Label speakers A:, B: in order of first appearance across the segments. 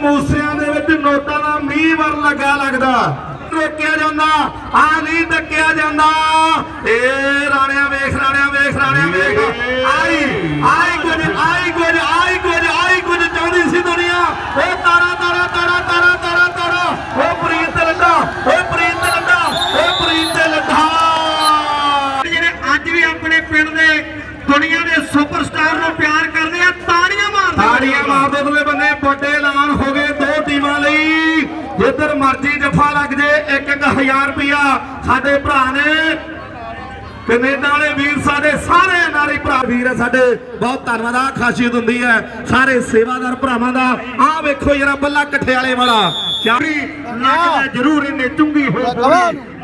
A: ਮੂਸਿਆਂ ਦੇ ਵਿੱਚ ਨੋਟਾਂ ਦਾ ਮੀਂਹ ਵਰ ਲੱਗਾ ਲੱਗਦਾ। ਰੋਕਿਆ ਜਾਂਦਾ ਆ ਨਹੀਂ ਟੱਕਿਆ ਜਾਂਦਾ। ਏ ਰਾਣਿਆ ਵੇਖ ਰਾਣਿਆ ਵੇਖ ਰਾਣਿਆ ਵੇਖ। ਆਈ ਆਈ ਕੁਝ ਆਈ ਕੁਝ ਆਈ ਕੁਝ ਆਈ ਕੁਝ ਚਾਹੁੰਦੀ ਸੀ ਦੁਨੀਆ। ਓ ਤਾਰਾ ਤਾਰਾ ਤਾਰਾ ਤਾਰਾ ਤਾਰਾ ਤਾਰਾ। ਓ ਪ੍ਰੀਤ ਤੇ ਲੱਡਾ, ਓ ਪ੍ਰੀਤ ਤੇ ਲੱਡਾ, ਓ ਪ੍ਰੀਤ ਤੇ ਲੱਡਾ।
B: ਜਿਹੜੇ ਅੱਜ ਵੀ ਆਪਣੇ ਪਿੰਡ ਦੇ ਦੁਨੀਆ ਦੇ ਸੁਪਰਸਟਾਰ ਨੂੰ ਪਿਆਰ ਕਰਦੇ ਆ, ਤਾੜੀਆਂ ਮਾਰਦੇ
A: ਤਾੜੀਆਂ ਮਾਰਦੇ ਦੋਵੇਂ ਬੰਦੇ, ਵੱਡੇ ਐਲਾਨ ਹੋ ਗਏ ਦੋ ਟੀਮਾਂ ਲਈ ਜਿੱਧਰ ਮਰਜ਼ੀ ਜਫਾ ਲੱਗ ਜੇ 1-1000 ਰੁਪਇਆ ਸਾਡੇ ਭਰਾ ਨੇ। ਕੈਨੇਡਾ ਵਾਲੇ ਵੀਰ ਸਾਡੇ ਸਾਰੇ ਨਾਰੀ ਭਰਾ ਵੀਰ ਆ ਸਾਡੇ। ਬਹੁਤ ਧੰਨਵਾਦ ਆ ਖਾਸੀਅਤ ਹੁੰਦੀ ਹੈ। ਸਾਰੇ ਸੇਵਾਦਾਰ ਭਰਾਵਾਂ ਦਾ। ਆਹ ਵੇਖੋ ਜਰਾ ਬੱਲਾ ਇਕੱਠੇ ਵਾਲੇ ਵਾਲਾ। ਚਾਰੀ
B: ਲੱਗਦਾ ਜ਼ਰੂਰ ਇਹਨੇ ਚੁੰਗੀ ਹੋ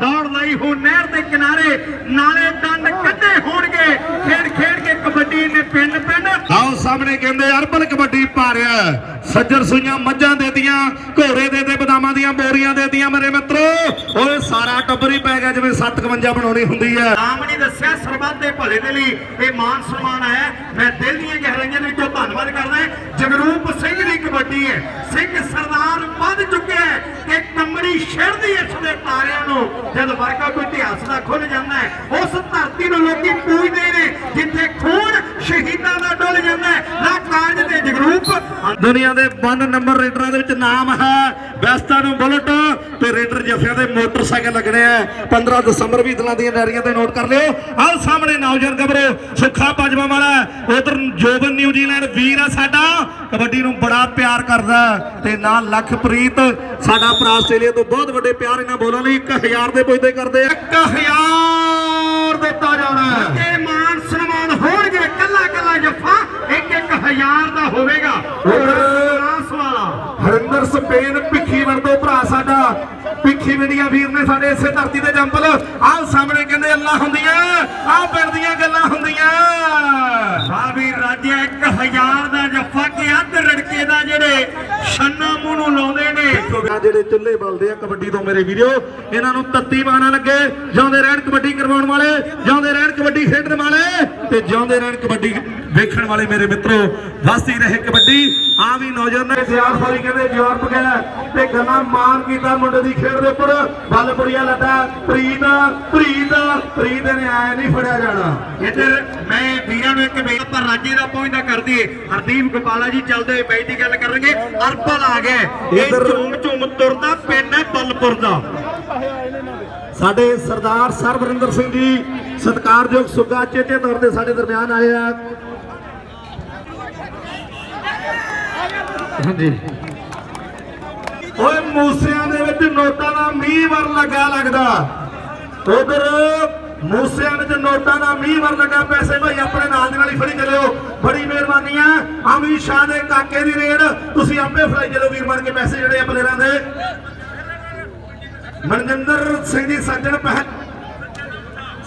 B: ਦੌੜ ਲਈ ਹੋ ਨਹਿਰ ਦੇ ਕਿਨਾਰੇ ਨਾਲੇ ਦੰਦ ਕੱਢੇ ਹੋਣਗੇ। ਖੇਡ ਖੇਡ ਕੇ ਕਬੱਡੀ ਨੇ ਪਿੰਡ ਪਿੰਡ
A: ਆਓ ਸਾਹਮਣੇ ਕਹਿੰਦੇ ਅਰਬਨ ਕਬੱਡੀ ਪਾ ਰਿਹਾ ਹੈ। ਸੱਜਰ ਸੂਈਆਂ ਮੱਝਾਂ ਦੇਤੀਆਂ ਘੋੜੇ ਦੇ ਦੇ ਬਦਾਮਾਂ ਦੀਆਂ ਬੋਰੀਆਂ ਦੇਤੀਆਂ ਮੇਰੇ ਮਿੱਤਰੋ। ਓਏ ਸਾਰਾ ਟੱਬਰ ਹੀ ਪੈ ਗਿਆ ਜਿਵੇਂ 751 ਬਣਾਉਣੀ ਹੁੰਦੀ ਹੈ।
B: ਨਾਮ ਨਹੀਂ ਦੱਸਿਆ ਸਰਬੱਤ ਦੇ ਭਲੇ ਦੇ ਲਈ ਇਹ ਮਾਨ ਸਨਮਾਨ ਆਇਆ। ਮੈਂ ਦਿਲ ਦੀਆਂ ਗਹਿਰਾਈਆਂ ਦੇ ਵਿੱਚੋਂ ਧੰਨਵਾਦ ਕਰਦਾ ਜਗਰੂਪ ਸਿੰਘ ਵੱਡੀ ਹੈ। ਸਿੰਘ ਸਰਦਾਰ ਵੱਧ ਚੁੱਕਿਆ ਹੈ ਕਿ ਕੰਬੜੀ ਛਿੜਦੀ ਇਸ ਦੇ ਤਾਰਿਆਂ ਨੂੰ। ਜਦ ਵਰਕਾ ਕੋਈ ਇਤਿਹਾਸ ਦਾ ਖੁੱਲ ਜਾਂਦਾ ਹੈ, ਉਸ ਧਰਤੀ ਨੂੰ ਲੋਕੀ ਪੂਜਦੇ ਨੇ, ਜਿੱਥੇ ਖੂਨ ਸ਼ਹੀਦਾਂ ਦਾ ਡੁੱਲ ਜਾਂਦਾ ਨਾ ਕਾਰਜ ਤੇ ਜਗਰੂਪ।
A: ਦੁਨੀਆ ਦੇ 1 ਨੰਬਰ ਰੇਡਰਾਂ ਦੇ ਵਿੱਚ ਨਾਮ ਹੈ ਵੈਸਟਾ ਨੂੰ ਬੁਲਟ ਤੇ ਰੇਡਰ ਜਫਿਆਂ ਦੇ ਮੋਟਰਸਾਈਕਲ ਲੱਗਣੇ ਆ। 15 ਦਸੰਬਰ ਵੀ ਦਲਾਂ ਦੀਆਂ ਡੈਰੀਆਂ ਤੇ ਨੋਟ ਕਰ ਲਿਓ। ਆਹ ਸਾਹਮਣੇ ਨੌਜਵਾਨ ਗੱਭਰੂ ਸੁੱਖਾ ਪੰਜਵਾ ਵਾਲਾ, ਉਧਰ ਜੋਬਨ ਨਿਊਜ਼ੀਲੈਂਡ ਵੀਰ ਆ ਸਾਡਾ। ਕਬੱਡੀ ਨੂੰ ਬੜਾ ਪਿਆਰ ਕਰਦਾ ਤੇ ਨਾਲ ਲਖਪ੍ਰੀਤ, ਸਾਡਾ ਭਰਾ ਆਸਟ੍ਰੇਲੀਆ ਤੋਂ ਬਹੁਤ ਵੱਡੇ ਪਿਆਰ ਇਹਨਾਂ ਬੋਲਾਂ ਲਈ। 1000 ਦੇ ਪੁੱਜਦੇ ਕਰਦੇ ਆ। 1000 ਦਿੱਤਾ ਜਾਣਾ
B: ਹੋਣਗੇ ਕੱਲਾ ਕੱਲਾ ਜੱਫਾ ਇੱਕ ਇੱਕ ਹਜ਼ਾਰ ਦਾ ਹੋਵੇਗਾ। ਫਰਾਂਸ ਵਾਲਾ।
A: ਹਰਿੰਦਰ ਸਪੇਨ ਭਿੱਖੀ ਵਰਦੋ ਭਰਾ ਸਾਡਾ। ਭਿੱਖੀ ਮੀਡੀਆ ਵੀਰ ਨੇ ਸਾਡੇ ਇਸੇ ਧਰਤੀ ਤੇ ਜੰਪਲ ਆਹ ਸਾਹਮਣੇ ਕਹਿੰਦੇ ਅੱਲਾ ਹੁੰਦੀਆਂ ਆਹ ਪਿੰਡ ਦੀਆਂ ਗੱਲਾਂ ਹੁੰਦੀਆਂ।
B: ਵਾਹ ਵੀ ਰਾਜਿਆ 1000 ਦਾ ਜੱਫਾ ਕਿ ਅੱਧ ਰੜਕੇ ਦਾ ਜਿਹੜੇ ਛੰਨਾ ਮੂੰਹ ਨੂੰ ਲਾਉਂਦੇ ਨੇ।
A: ਜਿਹੜੇ ਚੁੱਲ੍ਹੇ ਬਲਦੇ ਆ ਕਬੱਡੀ ਤੋਂ ਮੇਰੇ ਵੀਰੋ, ਇਹਨਾਂ ਨੂੰ ਤੱਤੀ ਬਾਣਾ ਲੱਗੇ, ਜਿਉਂਦੇ ਰਹਿਣ ਕਬੱਡੀ ਕਰਵਾਉਣ ਵਾਲੇ, ਜਿਉਂਦੇ ਰਹਿਣ ਕਬੱਡੀ ਖੇਡਣ ਵਾਲੇ ਤੇ ਜਿਉਂਦੇ ਰਹਿਣ ਕਬੱਡੀ ਵੇਖਣ ਵਾਲੇ ਮੇਰੇ ਮਿੱਤਰੋ ਵਸਦੀ ਰਹੇ ਕਬੱਡੀ। ਆ ਵੀ ਨੌਜਵਾਨ ਨੇ ਸਿਆਰ ਸਾਰੀ ਕਹਿੰਦੇ ਯੂਰਪ ਗਿਆ ਤੇ ਗੱਲਾਂ ਮਾਨ ਕੀਤਾ ਮੁੰਡੇ ਦੀ ਖੇਡ ਦੇ ਉੱਪਰ। ਬਲਪੁਰੀਆ ਲੱਡਾ ਪ੍ਰੀਤ ਪ੍ਰੀਤ ਪ੍ਰੀਤ ਨੇ ਆਇਆ ਨਹੀਂ ਫੜਿਆ ਜਾਣਾ।
B: ਇੱਧਰ ਮੈਂ ਵੀਰਾਂ ਨੂੰ ਇੱਕ ਬੇਨਤੀ ਪਰ ਰਾਜੇ ਦਾ ਪਹੁੰਚਦਾ ਕਰ ਦਈਏ। ਹਰਦੀਪ ਗੋਪਾਲਾ ਜੀ ਚੱਲਦੇ ਬਾਈ ਦੀ ਗੱਲ ਕਰਨਗੇ। ਅਰਪਲ ਆ ਗਏ ਇਹ ਝੂਮ ਝੂਮ ਤੁਰਦਾ ਪਿੰਡ ਹੈ ਬਲਪੁਰ ਦਾ।
A: ਸਾਡੇ ਸਰਦਾਰ ਸਰਵਰਿੰਦਰ ਸਿੰਘ ਜੀ ਸਤਿਕਾਰਯੋਗ ਸੁੱਗਾ ਚੇਤੇ ਤੌਰ ਤੇ ਸਾਡੇ ਦਰਮਿਆਨ ਆਏ ਆ। ਹਾਂਜੀ। ਓਏ ਮੂਸਿਆਂ ਦੇ ਵਿੱਚ ਨੋਟਾਂ ਦਾ ਮੀਂਹ ਵਰ ਲੱਗਾ ਲੱਗਦਾ। ਉਧਰ ਮੂਸਿਆਂ ਵਿੱਚ ਨੋਟਾਂ ਦਾ ਮੀਂਹ ਵਰ ਲੱਗਾ ਪੈਸੇ ਭਾਈ ਆਪਣੇ ਨਾਲ ਦੇ ਨਾਲ ਹੀ ਫੜੀ ਚੱਲਿਓ। ਬੜੀ ਮਿਹਰਬਾਨੀ ਆ। ਅਮਿਤ ਸ਼ਾਹ ਦੇ ਕਾਕੇ ਦੀ ਰੇਡ। ਤੁਸੀਂ ਆਪੇ ਫੜਾਈ ਚੱਲੋ ਵੀਰ ਬਣ ਕੇ ਪੈਸੇ ਜਿਹੜੇ ਆ ਪਲੇਰਾਂ ਦੇ। ਮਨਜਿੰਦਰ ਸਿੰਘ ਜੀ ਸੱਜਣ ਪਹਿ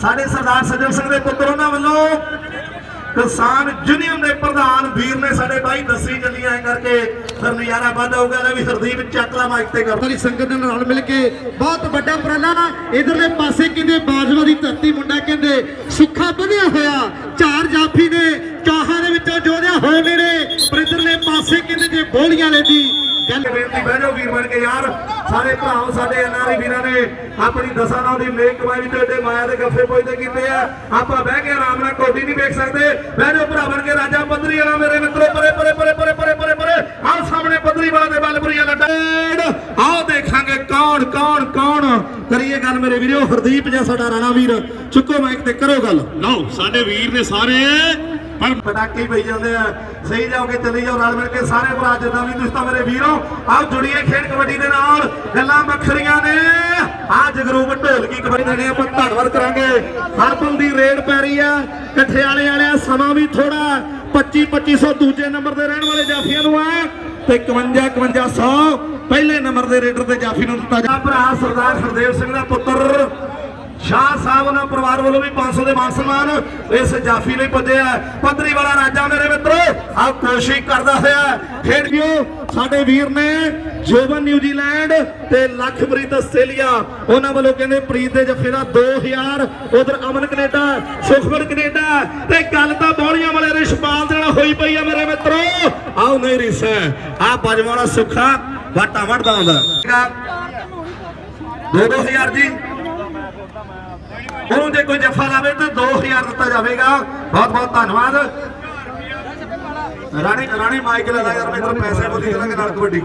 A: ਸਾਡੇ ਸਰਦਾਰ ਸੱਜਣ ਸਿੰਘ ਦੇ ਪੁੱਤਰ ਉਹਨਾਂ ਵੱਲੋਂ ਕਿਸਾਨ ਯੂਨੀਅਨ ਦੇ ਪ੍ਰਧਾਨ ਵੀਰ ਨੇ ਸਾਡੇ ਬਾਈ ਦੱਸੀ ਚੱਲੀਆਂ ਐ ਕਰਕੇ ਫਿਰ ਨਜ਼ਾਰਾ ਵੱਧ ਆਊਗਾ ਲੈ ਵੀ ਹਰਦੀਪ ਚੱਕਲਾ ਮਾਈਕ ਤੇ ਕਰ।
C: ਸਾਰੀ ਸੰਗਤ ਦੇ ਨਾਲ ਮਿਲ ਕੇ ਬਹੁਤ ਵੱਡਾ ਉਪਰਾਲਾ ਇਧਰਲੇ ਪਾਸੇ ਕਹਿੰਦੇ ਬਾਜਵਾ ਦੀ ਧਰਤੀ ਮੁੰਡਾ ਕਹਿੰਦੇ ਸੁੱਖਾ ਵਧਿਆ ਹੋਇਆ ਚਾਰ ਜਾਫੀ ਨੇ ਚਾਹਾਂ ਦੇ ਵਿੱਚੋਂ ਜੋਧਿਆ ਹੋਏ ਮੇਰੇ ਪਰ ਇਧਰਲੇ ਪਾਸੇ ਕਹਿੰਦੇ ਜੇ ਬੋਲੀਆਂ ਲੈਂਦੀ ਗੱਲ
A: ਬੇਨਤੀ ਬਹਿ ਯਾਰ, ਸਾਰੇ ਭਰਾਓ, ਸਾਡੇ ਐਨਆਰਆਈ ਵੀਰਾਂ ਨੇ ਆਪਣੀ ਦਸਾਂ ਨਾਲ ਦੀ ਮੇਕ ਕਮਾਈ ਵਿੱਚ ਏਡੇ ਮਾਇਆ ਦੇ ਗੱਫੇ ਪੁੱਜਦੇ ਕੀਤੇ ਆ। ਆਪਾਂ ਬਹਿ ਕੇ ਆਰਾਮ ਨਾਲ ਕੋਡੀ ਨਹੀਂ ਵੇਖ ਸਕਦੇ। ਬਹਿ ਜਾਓ ਭਰਾ ਬਣ ਕੇ, ਰਾਜਾ ਪੱਧਰੀ ਵਾਲਾ ਮੇਰੇ ਮਿੱਤਰੋ, ਪਰੇ ਪਰੇ ਪਰੇ ਪਰੇ ਪਰੇ ਪਰੇ ਪਰੇ ਆਹ ਸਾਹਮਣੇ ਪੱਧਰੀ ਵਾਲਾ ਤੇ ਬਲਪੁਰੀਆ ਲੱਡਾ ਆਓ ਦੇਖਾਂਗੇ ਕੌਣ ਕੌਣ ਕੌਣ। ਕਰੀਏ ਗੱਲ ਮੇਰੇ ਵੀਰੋ ਹਰਦੀਪ ਜਾਂ ਸਾਡਾ ਰਾਣਾ ਵੀਰ। ਚੁੱਕੋ ਮਾਈਕ ਤੇ ਕਰੋ ਗੱਲ।
B: ਲਓ ਸਾਡੇ ਵੀਰ ਨੇ ਸਾਰੇ ਪਰ
A: ਪਟਾਕੇ ਹੀ ਪਈ ਜਾਂਦੇ ਆ। ਸਹੀ ਜਾਓਗੇ ਚਲੀ ਜਾਓ ਰਲ ਮਿਲ ਕੇ ਸਾਰੇ ਭਰਾ ਜਿੱਦਾਂ ਵੀ ਤੁਸੀਂ ਤਾਂ ਮੇਰੇ ਵੀਰੋ। ਆਓ ਜੁੜੀਏ ਖੇਡ ਕਬੱਡੀ ਦੇ ਨਾਲ। ਗੱਲਾਂ ਵੱਖਰੀਆਂ ਨੇ। ਆ ਜਗਰੂਪ ਢੋਲਕੀ ਕਬੱਡੀ ਦੇ ਨੇ ਆਪਾਂ ਧੰਨਵਾਦ ਕਰਾਂਗੇ। ਹਰਪਲ ਦੀ ਰੇਡ ਪੈ ਰਹੀ ਆ। ਕਠਿਆਲੇ ਵਾਲਿਆ ਸਮਾਂ ਵੀ ਥੋੜਾ 25 2500 ਦੂਜੇ ਨੰਬਰ ਦੇ ਰਹਿਣ ਵਾਲੇ ਜਾਫੀਆਂ ਨੂੰ ਆ। ਤੇ 51 5100 ਪਹਿਲੇ ਨੰਬਰ ਦੇ ਰੇਡਰ ਤੇ ਜਾਫੀ ਨੂੰ ਦਿੱਤਾ ਜਾ ਭਰਾ ਸਰਦਾਰ ਹਰਦੇਵ ਸਿੰਘ ਦਾ ਪੁੱਤਰ ਸ਼ਾਹ ਸਾਹਿਬ ਉਹਨਾਂ ਪਰਿਵਾਰ ਵੱਲੋਂ ਵੀ 500 ਦੇ ਮਾਨ ਸਨਮਾਨ ਇਸ ਜਾਫੀ ਲਈ ਪੁੱਜੇ ਆ। ਪੱਧਰੀ ਵਾਲਾ ਰਾਜਾ ਮੇਰੇ ਮਿੱਤਰੋ ਆ ਕੋਸ਼ਿਸ਼ ਕਰਦਾ ਹੋਇਆ। ਖੇਡ ਗਿਓ ਸਾਡੇ ਵੀਰ ਨੇ ਜੋਬਨ ਨਿਊਜ਼ੀਲੈਂਡ ਤੇ ਲਖਪ੍ਰੀਤ ਆਸਟ੍ਰੇਲੀਆ ਉਹਨਾਂ ਵੱਲੋਂ ਕਹਿੰਦੇ ਪ੍ਰੀਤ ਦੇ ਜੱਫੇ ਦਾ 2000 ਉਧਰ ਅਮਨ ਕੈਨੇਡਾ ਸੁਖਮਨ ਕੈਨੇਡਾ ਤੇ ਗੱਲ ਤਾਂ ਬੌਲੀਆਂ ਵਾਲੇ ਰਿਸ਼ਪਾਲ ਦੇ ਨਾਲ ਹੋਈ ਪਈ ਆ ਮੇਰੇ ਮਿੱਤਰੋ। ਆਓ ਨਹੀਂ ਰਿਸਾ ਆ ਬਜਵਾਲਾ ਸੁੱਖਾ ਵਾਟਾ ਵੜਦਾ ਹੁੰਦਾ। 2000 ਜੀ। ਉਹਨੂੰ ਜੇ ਕੋਈ ਜੱਫਾ ਲਾਵੇ ਤਾਂ 2000 ਦਿੱਤਾ ਜਾਵੇਗਾ। ਬਹੁਤ ਬਹੁਤ ਧੰਨਵਾਦ। ਰਾਣੀ ਰਾਣੀ ਮਾਈਕ ਲਾ ਯਾਰ ਮੇਰੇ ਪੈਸੇ ਬੋਲੀ ਕਰਾਂਗੇ ਨਾਲ ਕਬੱਡੀ।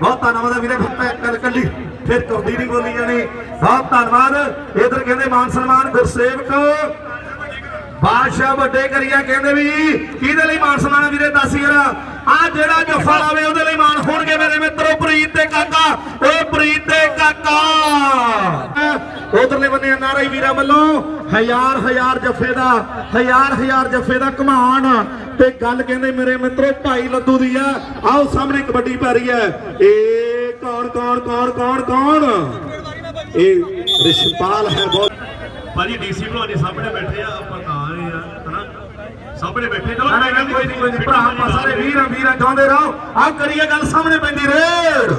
A: ਬਹੁਤ ਧੰਨਵਾਦ ਵੀਰੇ ਕੱਲ ਕੱਲੀ ਫਿਰ ਤੁਰਦੀ ਨਹੀਂ ਬੋਲੀ ਜਾਣੀ। ਬਹੁਤ ਧੰਨਵਾਦ। ਇਧਰ ਕਹਿੰਦੇ ਮਾਨ ਸਨਮਾਨ ਗੁਰਸੇਵਕ। ਬਾਦਸ਼ਾਹ ਵੱਡੇ ਕਰੀਆ ਕਹਿੰਦੇ ਵੀ, ਕਿਹਦੇ ਲਈ ਮਾਨ ਸਨਮਾਨ ਵੀਰੇ, ਦੱਸ ਯਾਰ। ਆ ਜਿਹੜਾ ਜੱਫਾ ਲਾਵੇ, ਉਹਦੇ ਲਈ ਮਾਨ ਹੋਣਗੇ ਮੇਰੇ ਮਿੱਤਰੋ, ਪ੍ਰੀਤ ਤੇ ਕਾਕਾ। ਓਏ ਪ੍ਰੀਤ ਤੇ ਕਾਕਾ। ਉਧਰਲੇ ਬੰਨੇ ਨਾਰਾਈ ਵੀਰਾਂ ਵੱਲੋਂ ਹਜ਼ਾਰ ਹਜ਼ਾਰ ਜੱਫੇ ਦਾ ਹਜ਼ਾਰ ਹਜ਼ਾਰ ਜੱਫੇ ਦਾ ਕਮਾਨ ਤੇ ਗੱਲ ਕਹਿੰਦੇ ਮੇਰੇ ਮਿੱਤਰੋ ਭਾਈ ਲੱਦੂ ਦੀ ਆ। ਆਓ ਸਾਹਮਣੇ ਕਬੱਡੀ ਪੈ ਰਹੀ ਹੈ। ਇਹ ਕੌਣ ਕੌਣ ਕੌਣ ਕੌਣ ਕੌਣ? ਇਹ ਰਿਸ਼ਪਾਲ ਹੈ ਬਹੁਤ।
D: ਭਾਜੀ ਡੀਸੀ ਭਲਵਾਨੀ ਸਾਹਮਣੇ ਬੈਠੇ ਆ ਆਪਾਂ ਤਾਂ ਆਏ ਆ ਹਨਾ? ਸਾਹਮਣੇ ਬੈਠੇ ਚਲੋ
A: ਕੋਈ ਨਹੀਂ ਕੋਈ ਨਹੀਂ ਭਰਾ ਆਪਾਂ ਸਾਰੇ ਵੀਰ ਵੀਰ ਚਾਹੁੰਦੇ ਰਹੋ। ਆ ਕਰੀਏ ਗੱਲ ਸਾਹਮਣੇ ਪੈਂਦੀ ਰੇਡ।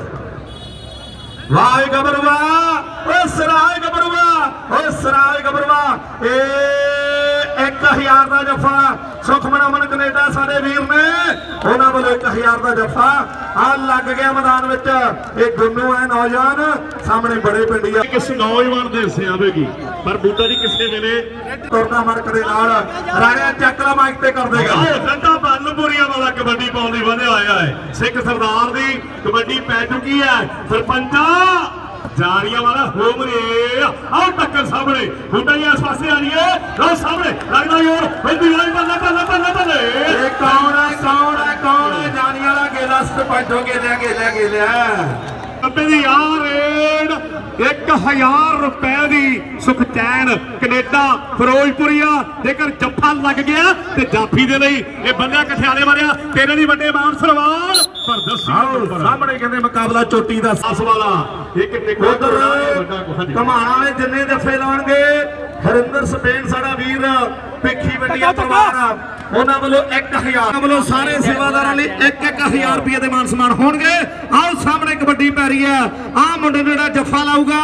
A: વાય ગબરવા ઓ સરાય ગબરવા ઓ સરાય ગબરવા એ 1000 ਦਾ ਜਫਾ। ਸੁਖਮਨ ਅਮਨ ਕੈਨੇਡਾ ਸਾਡੇ ਵੀਰ ਨੇ। ਉਹਨਾਂ ਵੱਲੋਂ 1000 ਦਾ ਜਫਾ। ਆ ਲੱਗ ਗਿਆ ਮੈਦਾਨ ਵਿੱਚ। ਇਹ ਗੁੰਨੂ ਹੈ ਨੌਜਵਾਨ। ਸਾਹਮਣੇ ਬੜੇ ਪਿੰਡੀ ਆ।
D: ਕਿਸ ਨੌਜਵਾਨ ਦੇ ਹਿੱਸੇ ਆਵੇਗੀ? ਪਰ ਬੂਟਾ ਜੀ ਕਿਸੇ ਵੇਲੇ
A: ਤੁਰਨਾ ਮਰਕ ਦੇ ਨਾਲ। ਰਾਣਿਆ ਚੱਕਲਾ ਮਾਈਕ ਤੇ ਕਰ ਦੇਗਾ।
D: ਡੰਡਾ ਬੰਨਪੁਰੀਆਂ ਵਾਲਾ ਕਬੱਡੀ ਪਾਉਣ ਲਈ ਵਧਿਆ ਆਇਆ ਹੈ। ਸਿੱਖ ਸਰਦਾਰ ਦੀ ਕਬੱਡੀ ਪੈ ਚੁੱਕੀ ਹੈ। ਸਰਪੰਚਾ! ਜਾਰੀਆਂ ਵਾਲਾ ਹੋਮ ਰੇ ਆਓ ਟੱਕਰ ਸਾਹਮਣੇ। ਬੂਟਾ ਜੀ ਇਸ ਪਾਸੇ ਆ ਰਹੀ ਹੈ। ਲਓ ਸਾਹਮਣੇ। ਲੱਗਦਾ ਯਾਰ ਬੰਦੀ ਵਾਲੀ ਬੱਲੇ ਬੱਲੇ ਬੱਲੇ ਬੱਲੇ
A: ਇਹ ਕੌਣ ਹੈ ਕੌਣ ਹੈ ਕੌਣ ਹੈ? ਜਾਨੀ ਵਾਲਾ ਗੇਲਾ ਸਰਪੰਚੋ ਗੇਲਿਆ ਗੇਲਿਆ ਗੇਲਿਆ।
D: ਕੱਬੇ ਦੀ ਆ ਰੇਡ 1000 ਰੁਪਏ ਦੀ ਸੁਖਚੈਨ ਕੈਨੇਡਾ ਫਿਰੋਜ਼ਪੁਰੀਆ ਜੇਕਰ ਜੱਫਾ ਲੱਗ ਗਿਆ ਤੇ ਜਾਫੀ ਦੇ ਲਈ। ਇਹ ਬੰਦਾ ਕਠਿਆਲੇ ਮਾਰਿਆ? ਤੇਰੇ ਲਈ ਵੱਡੇ ਮਾਨ
A: ਆਓ ਸਾਹਮਣੇ ਕਹਿੰਦੇ ਮੁਕਾਬਲਾ ਚੋਟੀ ਦਾ
D: ਸਾਸ ਵਾਲਾ। ਇੱਕ ਟਿਕਾ
A: ਉਧਰ ਕਮਾਣਾ ਵਾਲੇ ਜਿੰਨੇ ਦਫੇ ਲਾਉਣਗੇ ਹਰਿੰਦਰ ਸਪੇਨ ਸਾਡਾ ਵੀਰ ਭਿੱਖੀ ਵੰਡੀਆ ਪਰਿਵਾਰ। ਉਹਨਾਂ ਵੱਲੋਂ 1000 ਉਹਨਾਂ ਵੱਲੋਂ ਸਾਰੇ ਸੇਵਾਦਾਰਾਂ ਲਈ 1-1000 ਰੁਪਏ ਦੇ ਮਾਨ ਸਨਮਾਨ ਹੋਣਗੇ। ਆਓ ਸਾਹਮਣੇ ਕਬੱਡੀ ਪੈ ਰਹੀ ਹੈ। ਆਹ ਮੁੰਡੇ ਨੂੰ ਜਿਹੜਾ ਜੱਫਾ ਲਾਊਗਾ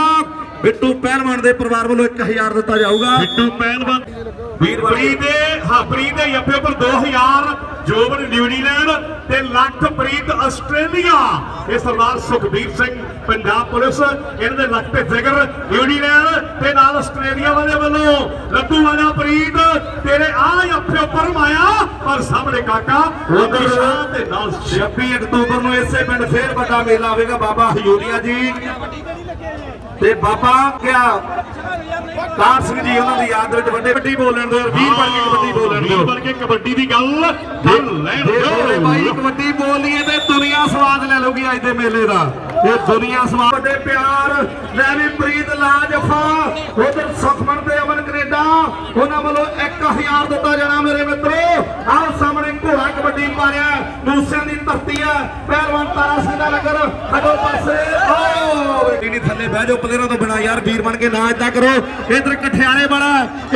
A: ਬਿੱਟੂ ਪਹਿਲਵਾਨ ਦੇ ਪਰਿਵਾਰ ਵੱਲੋਂ 1000 ਦਿੱਤਾ ਜਾਊਗਾ।
D: ਬਿੱਟੂ ਪਹਿਲਵਾਨ
A: ਵੀਰ
D: ਪ੍ਰੀ ਦੇ ਹਾਂ ਪ੍ਰੀ ਦੇ ਯੱਫੇ ਉੱਪਰ 2000 ਜੋਬਨ ਨਿਊਜ਼ੀਲੈਂਡ ਤੇ ਲਖਪ੍ਰੀਤ ਆਸਟ੍ਰੇਲੀਆ। ਇਹ ਸਰਦਾਰ ਸੁਖਬੀਰ ਸਿੰਘ ਪੰਜਾਬ ਪੁਲਿਸ ਇਹਨਾਂ ਦੇ ਲੱਖ ਤੇ ਜ਼ਿਕਰ ਨਿਊਜ਼ੀਲੈਂਡ ਤੇ ਨਾਲ ਆਸਟ੍ਰੇਲੀਆ ਵਾਲੇ ਵੱਲੋਂ। ਲੱਡੂ ਵਾਲਾ ਪ੍ਰੀਤ ਤੇਰੇ ਆ ਯੱਫੇ ਉੱਪਰ ਮਾਇਆ ਪਰ ਸਾਹਮਣੇ ਕਾਕਾ ਉਹਦੀ ਸ਼ਾਨ ਤੇ ਨਾਲ
A: 26 ਅਕਤੂਬਰ ਨੂੰ ਇਸੇ ਪਿੰਡ ਫੇਰ ਵੱਡਾ ਮੇਲਾ ਆਵੇਗਾ ਬਾਬਾ ਹਯੂਰੀਆ ਜੀ। ਤੇ ਬਾਬਾ ਕਿਆ? ਕਾਰ ਸਿੰਘ ਜੀ ਉਹਨਾਂ ਦੀ ਯਾਦ ਵਿੱਚ ਵੱਡੇ ਵੱਡੀ ਬੋਲਣ ਦਿਓ ਵੀਰ ਬਣ ਕੇ ਕਬੱਡੀ ਬੋਲਣ
D: ਵੀਰ ਬਣ ਕੇ ਕਬੱਡੀ ਦੀ ਗੱਲ ਕਰ ਲੈਣ
A: ਬਾਈ
D: ਦਿਓ।
A: ਕਬੱਡੀ ਬੋਲੀਏ ਤੇ ਦੁਨੀਆ ਸਵਾਦ ਲੈ ਲਊਗੀ ਅੱਜ ਦੇ ਮੇਲੇ ਦਾ। ਇਹ ਦੁਨੀਆ ਸਵਾਦ ਵੱਡੇ ਪਿਆਰ ਲੈ ਵੀ ਪ੍ਰੀਤ ਲਾਜਫਾ ਉਧਰ ਸੁਖਮਨ ਤੇ ਅਮਨ ਕੈਨੇਡਾ ਉਹਨਾਂ ਵੱਲੋਂ 1000 ਦਿੱਤਾ ਜਾਣਾ ਮੇਰੇ ਮਿੱਤਰੋ। ਆਹ ਸਾਹਮਣੇ ਘੋੜਾ ਕਬੱਡੀ ਪਾ ਰਿਹਾ ਮੂਸਿਆਂ ਦੀ ਧਰਤੀ ਆ ਪਹਿਲਵਾਨ ਤਾਰਾ ਸਿੰਘ ਦਾ ਨਗਰ ਅਗੋ ਪਾਸੇ ਓ ਨਹੀਂ ਥੱਲੇ ਬਹਿ ਜਾਓ ਪਲੇਅਰਾਂ ਤੋਂ ਬਿਨਾ। ਯਾਰ ਵੀਰ ਬਣ ਕੇ ਨਾ ਇਦਾਂ ਕਰੋ। ਇਧਰ ਕਠਿਆਲੇ ਵਾਲਾ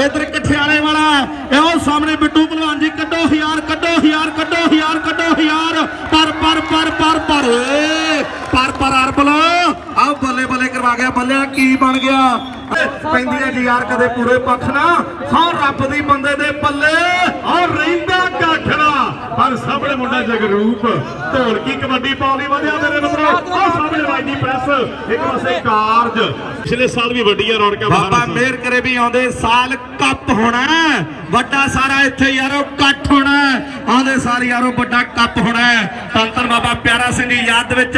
A: ਇਧਰ ਕਠਿਆਲੇ ਵਾਲਾ ਇਹ ਸਾਹਮਣੇ ਬਿੱਟੂ ਭਲਵਾਨ ਜੀ ਕੱਢੋ ਹਜ਼ਾਰ ਕੱਢੋ ਹਜ਼ਾਰ ਕੱਢੋ ਹਜ਼ਾਰ ਕੱਢੋ ਹਜ਼ਾਰ ਪਰ ਪਰ ਪਰ ਪਰ ਪਰ ਏ, ਪਰ ਪਰ ਅਰਬਲ ਆਹ ਬੱਲੇ ਬੱਲੇ ਕਰਵਾ ਗਿਆ ਬੱਲੇ ਕੀ ਬਣ ਗਿਆ? ਪੈਂਦੀ ਹੈ ਜੀ ਯਾਰ ਕਦੇ ਪੂਰੇ ਪੱਖ ਨਾ। ਹਾਂ ਰੱਬ ਦੀ ਬੰਦੇ ਦੇ ਪੱਲੇ।
D: ਔਰ ਰਹਿੰਦਾ ਕਾਠੜਾ ਪਰ ਸਾਹਮਣੇ ਮੁੰਡਾ ਜਗਰੂਪ। ਢੋਲਕੀ ਕਬੱਡੀ ਪਾਉਣ ਲਈ ਵਧਿਆ ਮੇਰੇ ਮਿੱਤਰੋ? ਆਹ ਸਾਹਮਣੇ ਵਾਜਦੀ ਪ੍ਰੈਸ ਇੱਕ ਪਾਸੇ ਕਾਰਜ। ਪਿਛਲੇ ਸਾਲ ਵੀ ਵੱਡੀਆਂ ਰੌਣਕਾਂ
A: ਬਾਬਾ। ਮੇਰ ਕਰੇ ਵੀ ਆਉਂਦੇ ਸਾਲ ਕੱਪ ਹੋਣਾ। ਵੱਡਾ ਸਾਰਾ ਇੱਥੇ ਯਾਰੋ ਇਕੱਠ ਹੋਣਾ। ਆਉਂਦੇ ਸਾਲ ਯਾਰੋ ਵੱਡਾ ਕੱਪ ਹੋਣਾ ਧੰਨ ਬਾਬਾ ਪਿਆਰਾ ਸਿੰਘ ਦੀ ਯਾਦ ਵਿੱਚ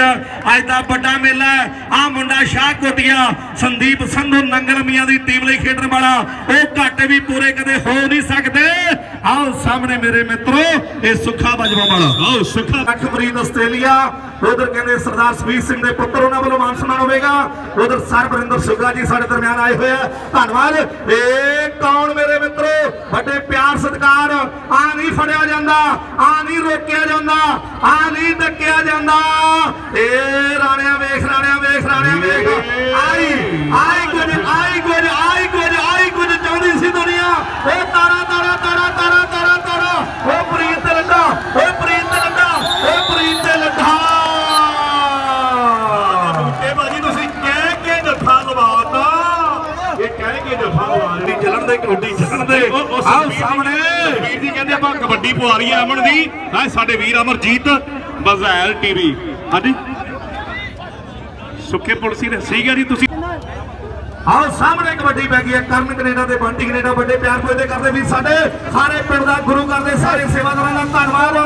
A: ਅੱਜ ਦਾ ਵੱਡਾ ਮੇਲਾ ਆ ਮੁੰਡਾ ਸ਼ਾਹ ਕੋਟੀਆ ਸੰਦੀਪ ਸੰਧੂ ਨੰਗਲ ਮੀਆਂ ਦੀ ਟੀਮ ਲਈ ਖੇਡਣ ਵਾਲਾ। ਉਹ ਘਾਟੇ ਵੀ ਪੂਰੇ ਕਦੇ ਹੋ ਨਹੀਂ ਸਕਦੇ। ਆਓ ਸਾਹਮਣੇ ਮੇਰੇ ਮਿੱਤਰੋ ਇਹ ਸੁੱਖਾ ਬਜਵਾ ਵਾਲਾ
D: ਆਓ ਸੁਖਾ।
A: ਅਖਬਰੀਦ ਆਸਟ੍ਰੇਲੀਆ ਉਧਰ ਕਹਿੰਦੇ ਸਰਦਾਰ ਸੁਖਬੀਰ ਸਿੰਘ ਦੇ ਪੁੱਤਰ ਉਹਨਾਂ ਵੱਲੋਂ ਮਾਨ ਸਨਮਾਨ ਹੋਵੇਗਾ। ਉਧਰ ਸਰਬਰਿੰਦਰ ਸੁਗਾ ਜੀ ਸਾਡੇ ਦਰਮਿਆਨ ਆਏ ਹੋਏ ਆ। ਧੰਨਵਾਦ। ਇਹ ਕੌਣ ਮੇਰੇ ਮਿੱਤਰੋ? ਵੱਡੇ ਪਿਆਰ ਸਤਿਕਾਰ ਆ ਨਹੀਂ ਫੜਿਆ ਜਾਂਦਾ ਆ ਨਹੀਂ ਰੋਕਿਆ ਜਾਂਦਾ ਆ ਨਹੀਂ ਡੱਕਿਆ ਜਾਂਦਾ। ਏ ਰਾਣਿਆ ਵੇਖ ਰਾਣਿਆ ਵੇਖ ਰਾਣਿਆ ਵੇਖ। ਆਈ ਆਈ ਕੁਝ ਆਈ ਓ ਤਾਰਾ ਤਾਰਾ ਤਾਰਾ ਤਾਰਾ ਤਾਰਾ ਤਾਰਾ। ਓ ਪ੍ਰੀਤ ਤੇ ਲੱਗਾ। ਓ ਪ੍ਰੀਤ ਤੇ ਲੱਗਾ। ਓ ਪ੍ਰੀਤ ਤੇ ਲੱਗਾ।
D: ਇਹ ਬਾਜੀ ਤੁਸੀਂ ਕਹਿ ਕੇ ਜੱਫਾ ਲਵਾਤਾ ਇਹ ਕਹਿ ਕੇ ਜੱਫਾ ਲਵਾ
A: ਕਬੱਡੀ ਚੱਲਣ ਦੇ ਕਬੱਡੀ ਚੱਲਣ ਦੇ।
D: ਜੀ-
A: ਸਾਹਮਣੇ।
D: ਸੁਖਬੀਰ ਜੀ ਕਹਿੰਦੇ ਆਪਾਂ ਕਬੱਡੀ ਪਵਾ ਰਹੀ ਹੈ ਅਮਨ ਦੀ। ਹਾਂ ਸਾਡੇ ਵੀਰ ਅਮਰਜੀਤ ਬਜ਼ੈਲ ਟੀਵੀ। ਹਾਂਜੀ। ਸੁੱਖੇ ਪੁਲਸੀ ਨੇ। ਹੈ ਜੀ ਤੁਸੀਂ
A: ਆਓ ਸਾਹਮਣੇ ਕਬੱਡੀ ਪੈ ਗਈ ਹੈ। ਕਰਨ ਕੈਨੇਡਾ ਦੇ ਬੰਟੀ ਕੈਨੇਡਾ ਵੱਡੇ ਪਿਆਰ ਪੁੱਜਦੇ ਕਰਦੇ ਵੀ ਸਾਡੇ। ਸਾਰੇ ਪਿੰਡ ਦਾ ਗੁਰੂ ਕਰਦੇ ਸਾਰੇ ਸੇਵਾਦਾਰਾਂ ਦਾ ਧੰਨਵਾਦ।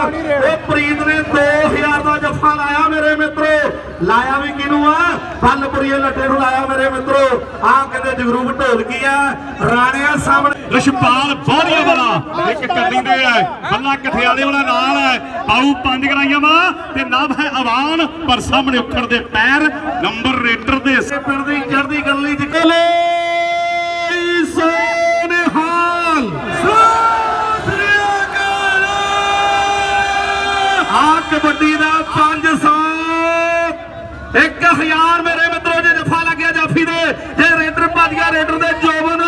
A: ਉਹ ਪ੍ਰੀਤ ਨੇ 2000 ਦਾ ਜੱਫਾ ਲਾਇਆ ਮੇਰੇ ਮਿੱਤਰੋ। ਲਾਇਆ ਵੀ ਕਿਨੂੰ ਆ? ਬੱਲਪੁਰੀਏ ਲੱਟੇ ਨੂੰ ਲਾਇਆ ਮੇਰੇ ਮਿੱਤਰੋ। ਆਹ ਕਹਿੰਦੇ ਜਗਰੂਪ ਢੋਲਕੀ ਆ। ਰਾਣਿਆ ਸਾਹਮਣੇ
D: ਰਿਸ਼ਪਾਲ ਬੋਰੀਆ ਵਾਲਾ। ਇੱਕ ਕੱਲੀ ਹੈ ਬੱਲਾ ਕਠਿਆਲੇ ਵਾਲਾ ਨਾਲ ਹੈ। ਪਾਉ ਪੰਜ ਗਰਾਈਆਂ ਵਾ, ਤੇ ਨਾਮ ਹੈ ਆਵਾਨ ਪਰ ਸਾਹਮਣੇ ਉੱਖੜ ਦੇ ਪੈਰ, ਨੰਬਰ ਰੇਟਰ ਦੇ
A: ਪਿੰਡ ਦੀ ਚੜ੍ਹਦੀ ਗਲੀ ਚ ਕੋਲੇ ਆ ਕਬੱਡੀ ਦਾ 500 1000 ਮੇਰੇ ਮਿੱਤਰੋ ਜੇ ਜਫਾ ਲੱਗਿਆ ਜਾਫੀ ਦੇ ਜੇ ਰੇਡਰ ਭੱਜ ਗਿਆ ਰੇਡਰ ਦੇ ਜੋਬਨ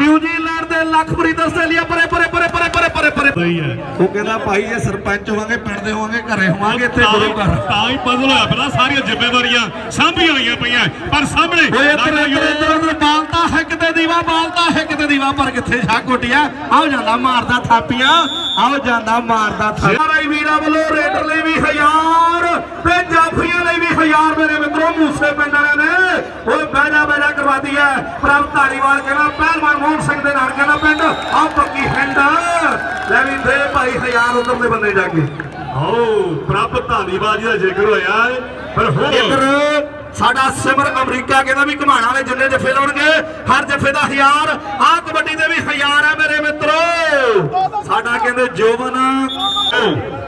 A: ਨਿਊਜ਼ੀਲੈਂਡ ਦੇ ਲਖਪ੍ਰੀਤ ਆਸਟ੍ਰੇਲੀਆ ਪਰੇ ਪਰੇ ਪਰੇ ਪਰੇ ਪਰੇ
D: ਸਹੀ ਹੈ।
A: ਉਹ ਕਹਿੰਦਾ ਭਾਈ ਜੇ ਸਰਪੰਚ ਹੋਵਾਂਗੇ ਪਿੰਡ ਦੇ ਹੋਵਾਂਗੇ ਘਰੇ ਹੋਵਾਂਗੇ ਇੱਥੇ ਗੁਰੂ ਘਰ।
D: ਤਾਂ ਹੀ ਪਜ਼ਲ ਹੋਇਆ ਪਹਿਲਾਂ ਸਾਰੀਆਂ ਜ਼ਿੰਮੇਵਾਰੀਆਂ ਸਾਂਭੀਆਂ ਹੋਈਆਂ ਪਈਆਂ ਪਰ ਸਾਹਮਣੇ
A: ਓਏ ਇੱਧਰ ਇੱਧਰ ਇੱਧਰ ਬਾਲਤਾ ਹੈ ਕਿਤੇ ਦੀਵਾ ਬਾਲਤਾ ਹੈ ਕਿਤੇ ਦੀਵਾ ਪਰ ਕਿੱਥੇ ਜਾ ਕੋਟਿਆ ਆਓ ਜਾਂਦਾ ਮਾਰਦਾ ਥਾਪੀਆਂ। ਆਓ ਜਾਂਦਾ ਮਾਰਦਾ ਥਾਪੀਆਂ ਰਾਈ ਵੀਰਾਂ ਵੱਲੋਂ ਰੇਡਰ ਲਈ ਵੀ ਹਜ਼ਾਰ ਤੇ ਜਾਫੀਆਂ ਲਈ ਵੀ ਹਜ਼ਾਰ ਮੇਰੇ ਮਿੱਤਰੋ ਮੂਸੇ ਪਿੰਡ ਵਾਲਿਆਂ ਨੇ। ਓਏ ਬੈਜਾ ਬੈਜਾ ਕਰਵਾਦੀ ਹੈ ਪ੍ਰਭ ਧਾਰੀਵਾਲ ਕਹਿੰਦਾ ਪਹਿਲਵਾਨ ਮੋਹਨ ਸਿੰਘ ਦੇ ਨਾਲ ਕਹਿੰਦਾ ਪਿੰਡ ਆਹ ਪੱਕੀ ਹੈਂਡ ਲੈ ਵੀ ਦੇ ਭਾਈ ਹਜ਼ਾਰ ਉਧਰ ਦੇ ਬੰਦੇ ਜਾ ਕੇ।
D: ਓ ਪ੍ਰਭ ਧਾਲੀਬਾਜੀ ਦਾ ਜ਼ਿਕਰ ਹੋਇਆ ਹੈ, ਪਰ ਹੋ
A: ਇੱਧਰ ਸਾਡਾ ਸਿਮਰ ਅਮਰੀਕਾ ਕਹਿੰਦਾ ਵੀ ਘਮਾਣਾ ਵਾਲੇ ਜਿੰਨੇ ਜਫੇ ਲਾਉਣਗੇ, ਹਰ ਜਫੇ ਦਾ ਹਜ਼ਾਰ। ਆਹ ਕਬੱਡੀ ਦੇ ਵੀ ਹਜ਼ਾਰ ਹੈ ਮੇਰੇ ਮਿੱਤਰੋ। ਸਾਡਾ ਕਹਿੰਦੇ ਜੋਵਨ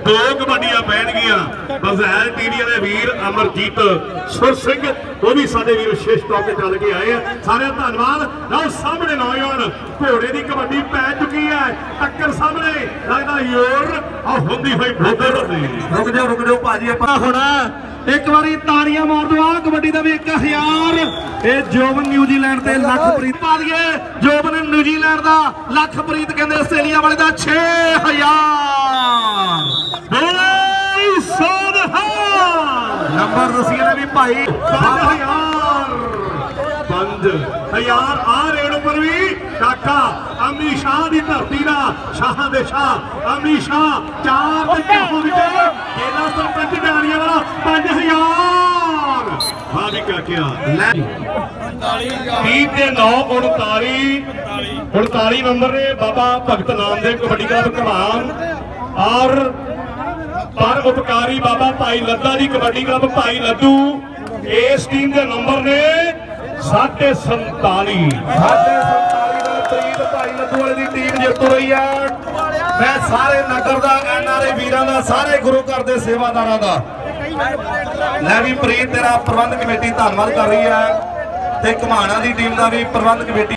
D: ਦੋ ਕਬੱਡੀਆਂ ਪੈਣਗੀਆਂ। ਬਜ਼ੈਲ ਟੀਵੀ ਵਾਲੇ ਵੀਰ ਅਮਰਜੀਤ ਸੁਰ ਸਿੰਘ, ਉਹ ਵੀ ਸਾਡੇ ਵੀਰ ਵਿਸ਼ੇਸ਼ ਤੌਰ ਤੇ ਚੱਲ ਕੇ ਆਏ ਆ। ਸਾਰਿਆਂ ਦਾ ਧੰਨਵਾਦ। ਲਓ, ਸਾਹਮਣੇ ਨੌਜਵਾਨ, ਘੋੜੇ ਦੀ ਕਬੱਡੀ ਪੈ ਚੁੱਕੀ ਹੈ। ਟੱਕਰ ਸਾਹਮਣੇ, ਲੱਗਦਾ ਯੋਰ ਆ ਹੁੰਦੀ ਹੋਈ ਬੋਦਰ ਦੀ
A: ਰੁਕ ਜਾਓ ਰੁਕ ਜਾਓ ਭਾਜੀ, ਆਪਾਂ ਹੁਣ ਇੱਕ ਵਾਰੀ ਤਾੜੀਆਂ ਮਾਰ ਦਿਓ ਆਹ ਕਬੱਡੀ ਦਾ ਵੀ 1000 ਇਹ ਜੋਬਨ ਨਿਊਜ਼ੀਲੈਂਡ ਤੇ ਲਖਪ੍ਰੀਤ ਪਾ ਦਈਏ। ਜੋਬਨ ਨਿਊਜ਼ੀਲੈਂਡ ਦਾ ਲਖਪ੍ਰੀਤ ਕਹਿੰਦੇ ਆਸਟ੍ਰੇਲੀਆ ਵਾਲੇ ਦਾ 6000
D: ਬੋਲੇ ਸੋਨਹਾ
A: ਨੰਬਰ ਦਸੀਏ ਨੇ ਵੀ ਭਾਈ
D: ਆ ਰੇਡ ਉੱਪਰ ਵੀ ਕਾਕਾ ਅਮੀ ਸ਼ਾਹ ਦੀ ਧਰਤੀ ਦਾ ਸ਼ਾਹਾਂ ਦੇ ਸ਼ਾਹ। ਅਮੀ ਸ਼ਾਹ ਚਾਰ ਤੇ ਕਾਹੂ ਵਿੱਚ ਇਹਦਾ ਸਰਪੰਚ ਜਾਣੀਆਂ ਵਾਲਾ 5000 ਹਾਂ ਵੀ ਕਾਕਿਆ
A: ਲੈ।
D: 30 ਤੇ 9 39 39 ਨੰਬਰ ਨੇ ਬਾਬਾ ਭਗਤ ਨਾਮਦੇਵ ਕਬੱਡੀ ਕਲੱਬ ਕਮਾਨ। ਔਰ ਪਰ ਉਪਕਾਰੀ ਬਾਬਾ ਭਾਈ ਲੱਦਾ ਦੀ ਕਬੱਡੀ ਕਲੱਬ ਭਾਈ ਲੱਡੂ ਇਸ ਟੀਮ ਦੇ ਨੰਬਰ ਨੇ 47
A: 47 ਦਾ ਪ੍ਰੀਤ ਭਾਈ ਲੱਡੂ ਵਾਲੇ ਦੀ ਟੀਮ ਜਿੱਤ ਰਹੀ ਹੈ। ਮੈਂ ਸਾਰੇ ਨਗਰ ਦਾ ਐਨਆਰਏ ਵੀਰਾਂ ਦਾ, ਸਾਰੇ ਗੁਰੂ ਘਰ ਦੇ ਸੇਵਾਦਾਰਾਂ ਦਾ। ਲੈ ਵੀ ਪ੍ਰੀਤ ਤੇਰਾ ਪ੍ਰਬੰਧ ਕਮੇਟੀ ਧੰਨਵਾਦ ਕਰ ਰਹੀ ਹੈ ਤੇ ਘਮਾਣਾ ਦੀ ਟੀਮ ਦਾ ਵੀ ਪ੍ਰਬੰਧ ਕਮੇਟੀ